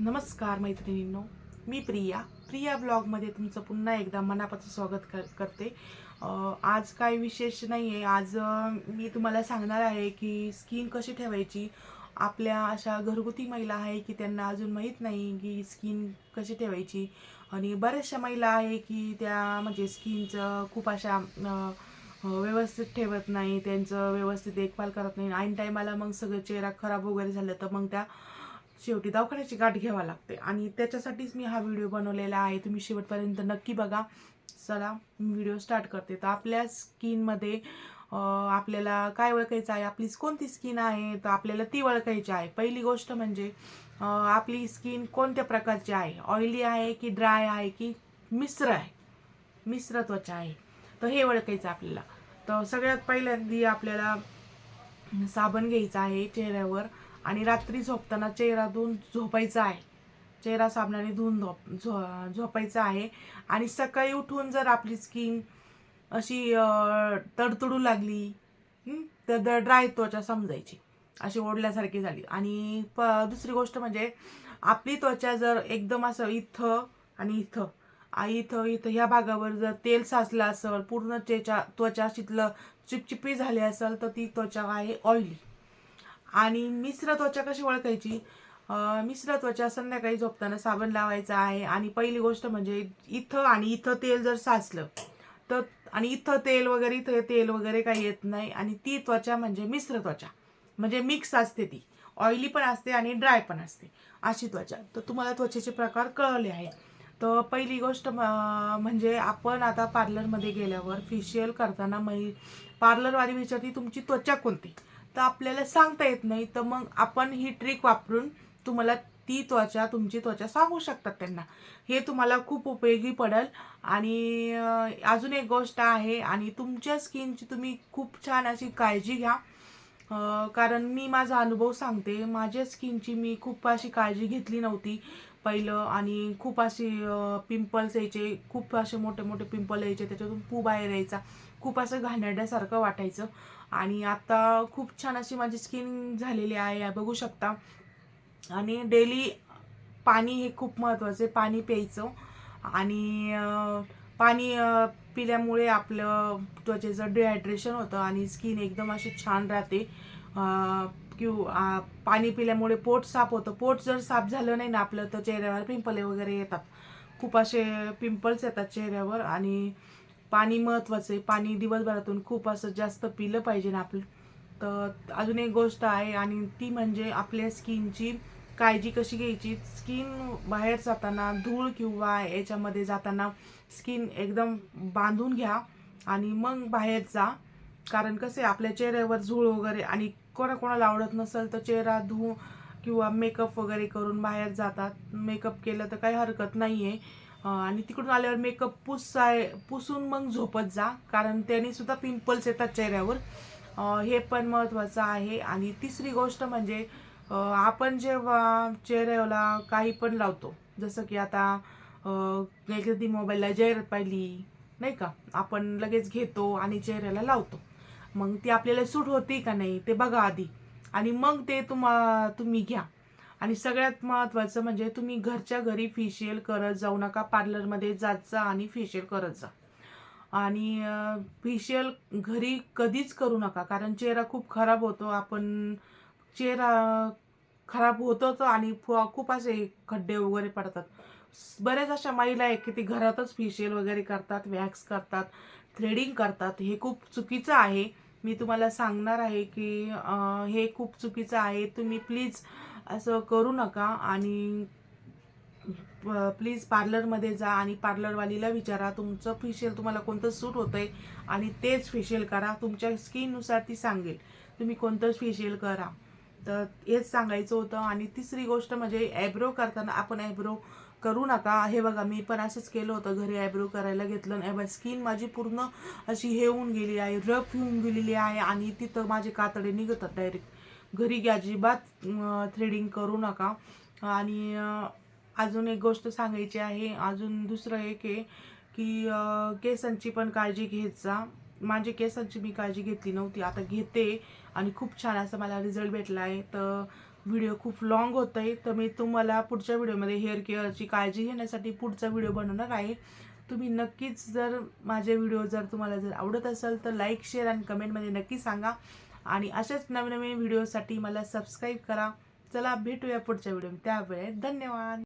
नमस्कार मैत्रिणींनो मी प्रिया. प्रिया ब्लॉगमध्ये तुमचं पुन्हा एकदा मनापासून स्वागत कर करते. आज काय विशेष नाही आहे आज मी तुम्हाला सांगणार आहे की स्किन कशी ठेवायची. आपल्या अशा घरगुती महिला आहे की त्यांना अजून माहीत नाही की स्किन कशी ठेवायची. आणि बऱ्याचशा महिला आहे की त्या म्हणजे स्किनचं खूप अशा व्यवस्थित ठेवत नाही त्यांचं व्यवस्थित देखभाल करत नाही. ऐन टायमाला मग सगळं चेहरा खराब वगैरे झालं तर मग त्या शेवटी दवाखान्याची गाठ घ्यावा लागते. आणि त्याच्यासाठीच मी हा व्हिडिओ बनवलेला आहे. तुम्ही शेवटपर्यंत नक्की बघा. चला मी व्हिडिओ स्टार्ट करते. तर आपल्या स्किनमध्ये आपल्याला काय ओळखायचं आहे? आपली कोणती स्किन आहे? तर आपल्याला ती ओळखायची आहे. पहिली गोष्ट म्हणजे आपली स्किन कोणत्या प्रकारची आहे? ऑइली आहे की ड्राय आहे की मिश्र आहे? मिश्र त्वचा आहे. तर हे ओळखायचं आपल्याला. तर सगळ्यात पहिल्यांदी आपल्याला साबण घ्यायचा आहे चेहऱ्यावर. आणि रात्री झोपताना चेहरा धुवून झोपायचा आहे. चेहरा साबणाने धुवून झोप झो झोपायचा आहे. आणि सकाळी उठून जर आपली स्किन अशी तडतडू लागली तर ड्राय त्वचा समजायची. अशी ओढल्यासारखी झाली. आणि प दुसरी गोष्ट म्हणजे आपली त्वचा जर एकदम असं इथं आणि इथं इथं इथं ह्या भागावर जर तेल साचलं असेल पूर्ण त्वचा त्वचा शिथलं चिपचिपी झाली असेल तर ती त्वचा आहे ऑइली आणि मिश्र त्वचा कशी ओळखायची? मिश्र त्वचा संध्याकाळी झोपताना साबण लावायचा आहे आणि पहिली गोष्ट म्हणजे इथं आणि इथं तेल जर साचलं तर आणि इथं तेल वगैरे इथं तेल वगैरे काही येत नाही आणि ती त्वचा म्हणजे मिश्र त्वचा. म्हणजे मिक्स असते ती. ऑइली पण असते आणि ड्राय पण असते अशी त्वचा. तर तुम्हाला त्वचेचे प्रकार कळले आहे तर पहिली गोष्ट म्हणजे आपण आता पार्लरमध्ये गेल्यावर फेशियल करताना मै पार्लरवाली विचारते तुमची त्वचा कोणती? तर आपल्याला सांगता येत नाही. तर मग आपण ही ट्रिक वापरून तुम्हाला ती त्वचा तुमची त्वचा सांगू शकतात त्यांना. हे तुम्हाला खूप उपयोगी पडेल. आणि अजून एक गोष्ट आहे आणि तुमच्या स्किनची तुम्ही खूप छान अशी काळजी घ्या. कारण मी माझा अनुभव सांगते. माझ्या स्किनची मी खूप अशी काळजी घेतली नव्हती. पहिलं आणि खूप असे पिंपल्स यायचे खूप असे मोठे मोठे पिंपल यायचे त्याच्यातून पू बाहेर यायचा. खूप असं घाणेरड्यासारखं वाटायचं. आणि आता खूप छान अशी माझी स्किन झालेली आहे या बघू शकता. आणि डेली पाणी हे खूप महत्त्वाचं आहे पाणी प्यायचं. आणि पाणी पिल्यामुळे आपलं त्वचेचं डिहायड्रेशन होतं आणि स्किन एकदम अशी छान राहते. किंवा पाणी पिल्यामुळे पोट साफ होतं. पोट जर साफ झालं नाही ना आपलं तर चेहऱ्यावर पिंपले वगैरे येतात. खूप असे पिंपल्स येतात चेहऱ्यावर आणि पाणी महत्त्वाचं आहे. पाणी दिवसभरातून खूप असं जास्त पिलं पाहिजे ना आपलं. तर अजून एक गोष्ट आहे आणि ती म्हणजे आपल्या स्किनची काळजी कशी घ्यायची? स्किन बाहेर जाताना धूळ किंवा याच्यामध्ये जाताना स्किन एकदम बांधून घ्या आणि मग बाहेर जा. कारण कसे आपल्या चेहऱ्यावर झूळ वगैरे आणि कोणाकोणाला आवडत नसेल तर चेहरा धुवून किंवा मेकअप वगैरे करून बाहेर जातात. मेकअप केलं तर काही हरकत नाही आहे आणि तिकडून आल्यावर मेकअप पुसाय पुसून मग झोपत जा. कारण त्याने सुद्धा पिंपल्स येतात चेहऱ्यावर. हे पण महत्त्वाचं आहे. आणि तिसरी गोष्ट म्हणजे आपण जेव्हा चेहऱ्याला काही पण लावतो जसं की आता एखादी मोबाईलला जाहिरात पाहिली नाही का? आपण लगेच घेतो आणि चेहऱ्याला लावतो. मग ती आपल्याला सूट होते का नाही ते बघा आधी. आणि मग ते तुम्हा तुम्ही घ्या. आणि सगळ्यात महत्त्वाचं म्हणजे तुम्ही घरच्या घरी फेशियल करत जाऊ नका पार्लरमध्ये जात जा आणि फेशियल करत जा. आणि फेशियल घरी कधीच करू नका कारण चेहरा खूप खराब होतो. आपण चेहरा खराब होतो तर आणि खूप असे खड्डे वगैरे पडतात. बऱ्याच अशा महिला आहेत की ती घरातच फेशियल वगैरे करतात वॅक्स करतात. थ्रेडिंग करतात. हे खूप चुकीचं आहे. मी तुम्हाला सांगणार आहे की हे खूप चुकीचं आहे. तुम्ही प्लीज असं करू नका आणि प्लीज पार्लरमध्ये जा आणि पार्लरवालीला विचारा. तुमचं फेशियल तुम्हाला कोणतं सूट होतंय आणि तेच फेशियल करा. तुमच्या स्किननुसार ती सांगेल. तुम्ही कोणतं फेशियल करा. तर हेच सांगायचं होतं. आणि तिसरी गोष्ट म्हणजे ॲब्रो करताना आपण ॲब्रो करू नका. हे बघा मी पण असंच केलं होतं. घरी आयब्रो करायला घेतलं बघा स्किन माझी पूर्ण अशी हे होऊन गेली आहे रफ होऊन गेलेली आहे आणि तिथं माझे कातडे निघतात डायरेक्ट घरी अजिबात थ्रेडिंग करू नका. आणि अजून एक गोष्ट सांगायची आहे. अजून दुसरं एक आहे की केसांची पण काळजी घेत जा केसांची मी काळजी घेतली नव्हती. आता घेते आणि खूप छान असं मला रिझल्ट भेटला आहे तर व्हिडिओ खूप लॉंग होत आहे तर मी तुम्हाला पुढच्या व्हिडिओमध्ये हेअर केअरची काळजी घेण्यासाठी पुढचा व्हिडिओ बनवणार आहे. तुम्ही नक्कीच जर माझे व्हिडिओ जर तुम्हाला जर आवडत असेल तर लाईक शेअर आणि कमेंटमध्ये नक्की सांगा. आणि अशाच नवीन नवीन व्हिडिओसाठी मला सबस्क्राईब करा. चला भेटूया पुढच्या व्हिडिओ त्यावेळेस धन्यवाद.